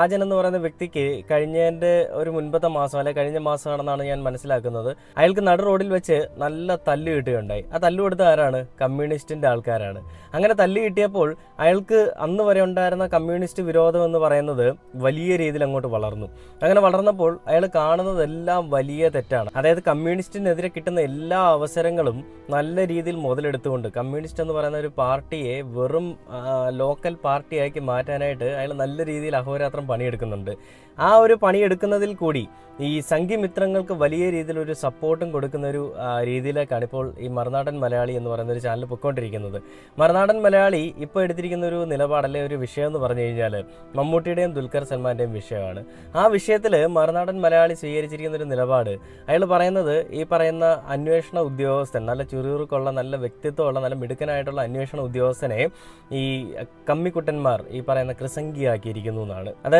രാജൻ എന്ന് പറയുന്ന വ്യക്തിക്ക് കഴിഞ്ഞതിന്റെ ഒരു മുൻപത്തെ മാസം അല്ലെ കഴിഞ്ഞ മാസമാണെന്നാണ് ഞാൻ മനസ്സിലാക്കുന്നത് അയാൾക്ക് നട റോഡിൽ വെച്ച് നല്ല തല്ല് കിട്ടുകയുണ്ടായി. ആ തല്ല് കൊടുത്ത ആരാണ്? കമ്മ്യൂണിസ്റ്റിന്റെ ആൾക്കാരാണ്. അങ്ങനെ തല്ല് കിട്ടിയപ്പോൾ അയാൾക്ക് അന്ന് വരെ ഉണ്ടായിരുന്ന കമ്മ്യൂണിസ്റ്റ് വിരോധം എന്ന് പറയുന്നത് വലിയ രീതിയിൽ അങ്ങോട്ട് വളർന്നു. അങ്ങനെ വളർന്നപ്പോൾ അയാൾ കാണുന്നതെല്ലാം വലിയ തെറ്റാണ്. അതായത് കമ്മ്യൂണിസ്റ്റിനെതിരെ കിട്ടുന്ന എല്ലാ അവസരങ്ങളും നല്ല രീതിയിൽ മുതലെടുത്തുകൊണ്ട് കമ്മ്യൂണിസ്റ്റ് എന്ന് പറയുന്ന ഒരു പാർട്ടിയെ വെറും ലോക്കൽ പാർട്ടിയാക്കി മാറ്റാനായിട്ട് അയാൾ നല്ല രീതിയിൽ അഹോരാത്രം പണിയെടുക്കുന്നുണ്ട്. ആ ഒരു പണിയെടുക്കുന്നതിൽ കൂടി ഈ സംഘിമിത്രങ്ങൾക്ക് വലിയ രീതിയിലൊരു സപ്പോർട്ടും കൊടുക്കുന്ന ഒരു രീതിയിലേക്കാണ് ഇപ്പോൾ ഈ മറുനാടൻ മലയാളി എന്ന് പറയുന്ന ഒരു ചാനൽ പൊയ്ക്കൊണ്ടിരിക്കുന്നത്. മറുനാടൻ മലയാളി ഇപ്പോൾ എടുത്തിരിക്കുന്ന ഒരു നിലപാടല്ലേ ഒരു വിഷയം എന്ന് പറഞ്ഞു കഴിഞ്ഞാൽ മമ്മൂട്ടിയുടെയും ദുൽഖർ സൽമാന്റെയും വിഷയമാണ്. ആ വിഷയത്തിൽ മറുനാടൻ മലയാളി സ്വീകരിച്ചിരിക്കുന്ന ഒരു നിലപാട് അയാൾ പറയുന്നത് ഈ പറയുന്ന അന്വേഷണ ഉദ്യോഗസ്ഥൻ നല്ല ചുരുക്കുള്ള നല്ല വ്യക്തിത്വമുള്ള നല്ല മിടുക്കനായിട്ടുള്ള അന്വേഷണ ഉദ്യോഗസ്ഥനെ ഈ കമ്മിക്കുട്ടന്മാർ ഈ പറയുന്ന കൃസംഗിയാക്കിയിരിക്കുന്നു എന്നാണ്. അതായത്